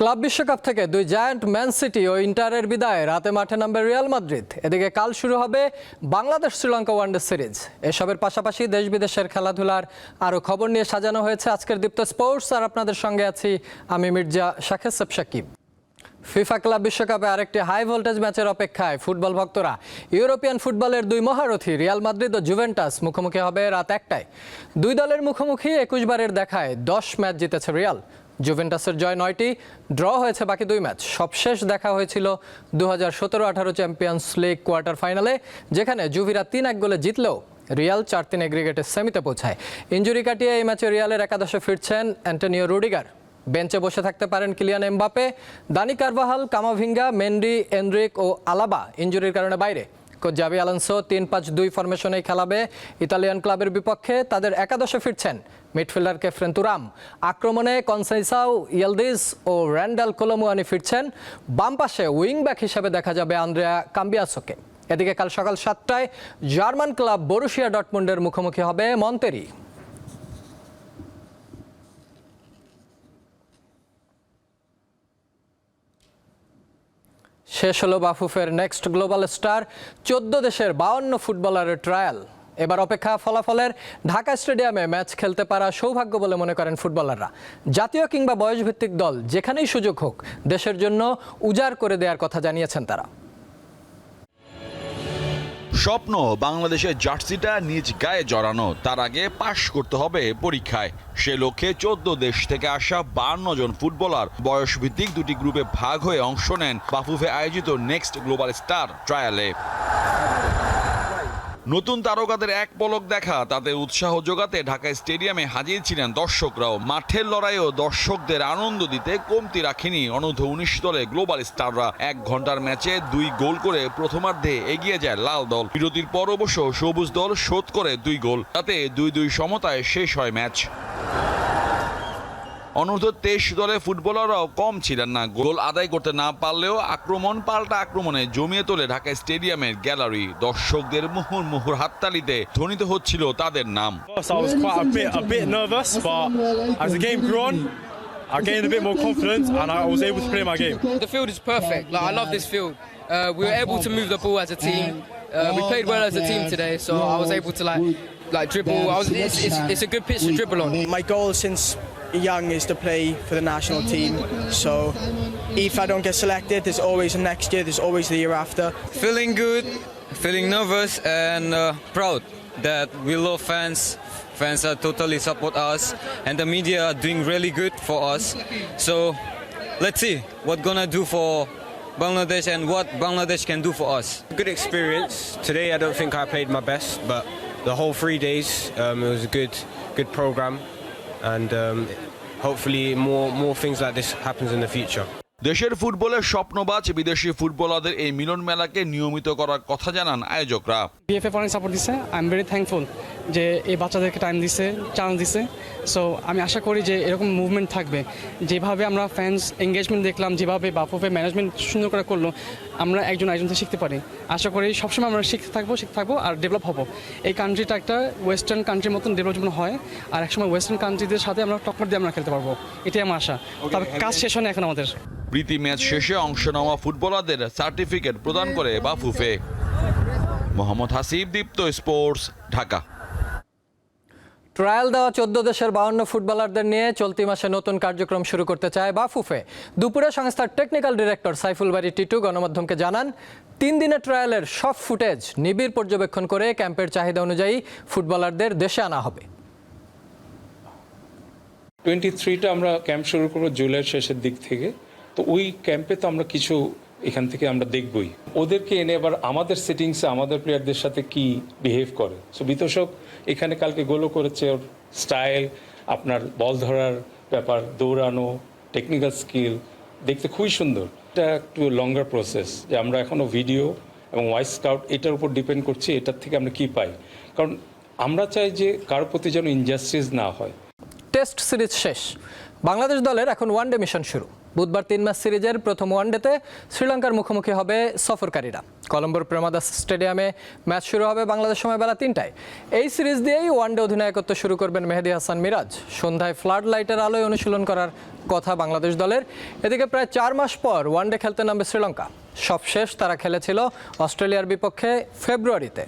Club বিশ্বকাপ থেকে দুই জায়ান্ট ম্যান সিটি ও ইন্টারের বিদায়, রাতে মাঠে নামবে রিয়াল মাদ্রিদ। এদিকে কাল শুরু হবে বাংলাদেশ শ্রীলঙ্কা ওয়ানডে সিরিজ। এসবের পাশাপাশি দেশ বিদেশের খেলাধুলার আরও খবর নিয়ে সাজানো হয়েছে আজকের দীপ্ত স্পোর্টস। আর আপনাদের সঙ্গে আছি আমি মির্জা সেপ সাকিব ফিফা ক্লাব বিশ্বকাপে আরেকটি হাই ভোল্টেজ ম্যাচের অপেক্ষায় ফুটবল ভক্তরা। ইউরোপিয়ান ফুটবলের দুই মহারথী রিয়াল মাদ্রিদ ও জুভেন্টাস মুখোমুখি হবে রাত একটায়। দুই দলের মুখোমুখি একুশ বারের দেখায় দশ ম্যাচ জিতেছে রিয়াল। জুভেন্টাসের জয় নয়টি, ড্র হয়েছে বাকি দুই ম্যাচ। সবশেষ দেখা হয়েছিল দু হাজার সতেরো আঠারো চ্যাম্পিয়ন্স লিগ কোয়ার্টার ফাইনালে, যেখানে জুভিরা তিন এক গোলে জিতলেও রিয়াল চার তিন এগ্রিগেটের সেমিতে পৌঁছায়। ইঞ্জুরি কাটিয়ে এই ম্যাচে রিয়ালের একাদশে ফিরছেন অ্যান্টনিও রুডিগার। বেঞ্চে বসে থাকতে পারেন Kylian Mbappe Dani Carvajal Camavinga, Mendy, Endrick ও আলাবা ইঞ্জুরির কারণে বাইরে। জাবি আলানসো তিন পাঁচ দুই ফরমেশনে খেলাবে। ইতালিয়ান ক্লাবের বিপক্ষে তাদের একাদশে ফিরছেন মিডফিল্ডার কেফরেন তুরাম আক্রমণে কনসাইসাও, ইয়েলদিস ও র্যান্ডাল কোলোমুয়ানি ফিরছেন। বাম পাশে উইং ব্যাক হিসেবে দেখা যাবে আন্দ্রেয়া কাম্বিয়াসোকে। এদিকে কাল সকাল সাতটায় জার্মান ক্লাব বরুশিয়া ডটমুন্ডের মুখোমুখি হবে মন্তেরি। শেষ হলো বাফুফের নেক্সট গ্লোবাল স্টার, চোদ্দ দেশের বাউন্ন ফুটবলারের ট্রায়াল। এবার অপেক্ষা ফলাফলের, ঢাকা স্টেডিয়ামে ম্যাচ খেলতে পারা সৌভাগ্য বলে মনে করেন ফুটবলাররা। জাতীয় কিংবা বয়সভিত্তিক দল যেখানেই সুযোগ হোক, দেশের জন্য উজাড় করে দেওয়ার কথা জানিয়েছেন তারা। স্বপ্ন বাংলাদেশের জার্সিটা নিজ গায়ে জড়ানো। তার আগে পাশ করতে হবে পরীক্ষায়। সে লক্ষ্যে চোদ্দ দেশ থেকে আসা বান্ন জন ফুটবলার বয়সভিত্তিক দুটি গ্রুপে ভাগ হয়ে অংশ নেন বাফুফে আয়োজিত নেক্সট গ্লোবাল স্টার ট্রায়ালে। নতুন তারকাদের এক পলক দেখা তাদের উৎসাহ জোগাতে ঢাকা স্টেডিয়ামে হাজির ছিলেন দর্শকরাও। মাঠের লড়াইও দর্শকদের আনন্দ দিতে কমতি রাখেনি অনূর্ধ্ব উনিশ দলে গ্লোবাল স্টাররা। এক ঘণ্টার ম্যাচে দুই গোল করে প্রথমার্ধে এগিয়ে যায় লাল দল। বিরতির পর অবশ্য সবুজ দল শোধ করে দুই গোল। তাতে দুই দুই সমতায় শেষ হয় ম্যাচ। অনূর্ধ্ব তেইশ দলের ফুটবলাররাও কম ছিলেন না গোল আদায় করতে না পারলেও আক্রমণ পাল্টা আক্রমণে জমিয়ে তোলে ঢাকা স্টেডিয়ামের গ্যালারি দর্শকদের মুহুর মুহুর হাততালিতে ধ্বনিত হচ্ছিল তাদের নাম I gained a bit more confidence and I was able to play my game. The field is perfect. Like I love this field. Uh, we were able to move the ball as a team. Uh, we played well as a team today, so I was able to like like dribble. I was, it's, it's, it's a good pitch to dribble on. My goal since young is to play for the national team. So if I don't get selected, there's always a next year, there's always the year after. feeling good, feeling nervous and uh, proud that we love fans. Fans are totally support us, and the media are doing really good for us. So let's see what gonna do for Bangladesh and what Bangladesh can do for us. good experience. Today, I don't think I played my best, but the whole three days, um, it was a good, good program, and um, hopefully more more things like this happens in the future. দেশের ফুটবলের স্বপ্নবাজ বিদেশি ফুটবলারদের এই মিলন মেলাকে নিয়মিত করার কথা জানান আয়োজকরা। বিএফএফ অনেক সাপোর্ট দিছে। আই এম ভেরি থ্যাঙ্কফুল যে এই বাচ্চাদেরকে টাইম দিছে চান্স দিছে। সো আমি আশা করি যে এরকম মুভমেন্ট থাকবে। যেভাবে আমরা ফ্যান্স এঙ্গেজমেন্ট দেখলাম যেভাবে বাফুফে ম্যানেজমেন্ট সুন্দর করে করল আমরা একজন একজন থেকে শিখতে পারি। আশা করি সবসময় আমরা শিখতে থাকব শিখতে থাকব আর ডেভেলপ হব। এই কান্ট্রিটা একটা ওয়েস্টার্ন কান্ট্রির মতন ডেভেলপমেন্ট হয় আর একসময় ওয়েস্টার্ন কান্ট্রিদের সাথে আমরা টক্কর দিয়ে আমরা খেলতে পারব। এটাই আমার আশা। তবে কাজ শেষ হয় না এখন আমাদের। প্রীতি ম্যাচ শেষে অংশ নেওয়া ফুটবলারদের সার্টিফিকেট প্রদান করে বাফুফে। মোহাম্মদ হাসিব দীপ্ত স্পোর্টস ঢাকা। ট্রায়াল দেওয়া চোদ্দ দেশের বাউন্ন ফুটবলারদের নিয়ে চলতি মাসে নতুন কার্যক্রম শুরু করতে চায় বাফুফে। দুপুরে সংস্থার টেকনিক্যাল ডিরেক্টর সাইফুল বাড়ি টিটু গণমাধ্যমকে জানান, তিন দিনের ট্রায়ালের সব ফুটেজ নিবিড় পর্যবেক্ষণ করে ক্যাম্পের চাহিদা অনুযায়ী ফুটবলারদের দেশে আনা হবে। টোয়েন্টি থ্রিটা আমরা ক্যাম্প শুরু করব জুলাইয়ের শেষের দিক থেকে। তো ওই ক্যাম্পে তো আমরা কিছু এখান থেকে আমরা দেখবই। ওদেরকে এনে এবার আমাদের সেটিংসে আমাদের প্লেয়ারদের সাথে কি বিহেভ করে? সো বিতোষক এখানে কালকে গোলও করেছে ওর স্টাইল আপনার বল ধরার ব্যাপার, দৌড়ানো টেকনিক্যাল স্কিল দেখতে খুবই সুন্দর। এটা একটু লঙ্গার প্রসেস যে আমরা এখনও ভিডিও এবং ওয়াইস স্কাউট এটার উপর ডিপেন্ড করছি, এটার থেকে আমরা কি পাই? কারণ আমরা চাই যে কারোর প্রতি যেন ইনজাস্টিস না হয়। টেস্ট সিরিজ শেষ। বাংলাদেশ দলের এখন ওয়ানডে মিশন শুরু। বুধবার তিন ম্যাচ সিরিজের প্রথম ওয়ানডেতে শ্রীলঙ্কার মুখোমুখি হবে সফরকারীরা। কলম্বোর প্রেমাদাস স্টেডিয়ামে ম্যাচ শুরু হবে বাংলাদেশ সময় বেলা তিনটায়। এই সিরিজ দিয়েই ওয়ানডে অধিনায়কত্ব শুরু করবেন মেহেদি হাসান মিরাজ। সন্ধ্যায় ফ্লাড লাইটের আলোয় অনুশীলন করার কথা বাংলাদেশ দলের। এদিকে প্রায় চার মাস পর ওয়ানডে খেলতে নামবে শ্রীলঙ্কা। সবশেষ তারা খেলেছিল অস্ট্রেলিয়ার বিপক্ষে ফেব্রুয়ারিতে।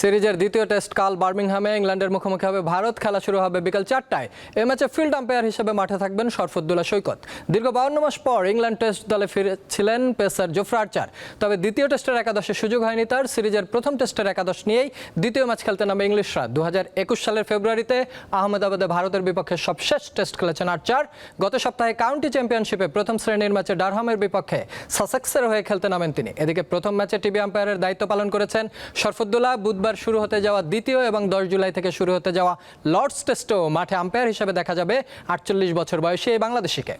সিরিজের দ্বিতীয় টেস্ট কাল বার্মিংহামে ইংল্যান্ডের মুখোমুখি হবে ভারত, খেলা শুরু হবে বিকাল চারটায়। এ ম্যাচে ফিল্ড আম্পায়ার হিসেবে মাঠে থাকবেন শরফুদ্দুল্লাহ সৈকত। দীর্ঘ বাউন্ন মাস পর ইংল্যান্ড টেস্ট দলে ফিরেছিলেন পেসার জোফরা আর্চার। তবে দ্বিতীয় টেস্টের একাদশে সুযোগ হয়নি তার। সিরিজের প্রথম টেস্টের একাদশ নিয়েই দ্বিতীয় ম্যাচ খেলতে নামে ইংলিশরা। দু হাজার একুশ সালের ফেব্রুয়ারিতে আহমেদাবাদে ভারতের বিপক্ষে সবশেষ টেস্ট খেলেছেন আর্চার। গত সপ্তাহে কাউন্টি চ্যাম্পিয়নশিপে প্রথম শ্রেণির ম্যাচে ডারহামের বিপক্ষে সাসেক্সের হয়ে খেলতে নামেন তিনি। এদিকে প্রথম ম্যাচে টিভি আম্পায়ারের দায়িত্ব পালন করেছেন শরফুদ্দুল্লাহ বুধবার শুরু হতে যাওয়া দ্বিতীয় এবং দশ জুলাই থেকে শুরু হতে যাওয়া লর্ডস টেস্টেও মাঠে আম্পায়ার হিসেবে দেখা যাবে আটচল্লিশ বছর বয়সী এই বাংলাদেশিকে।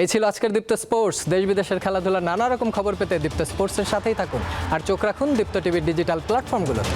এই ছিল আজকের দীপ্ত স্পোর্টস। দেশ বিদেশের খেলাধুলার নানা রকম খবর পেতে দীপ্ত স্পোর্টসের সাথেই থাকুন। আর চোখ রাখুন দীপ্ত টিভির ডিজিটাল প্ল্যাটফর্মগুলোতে।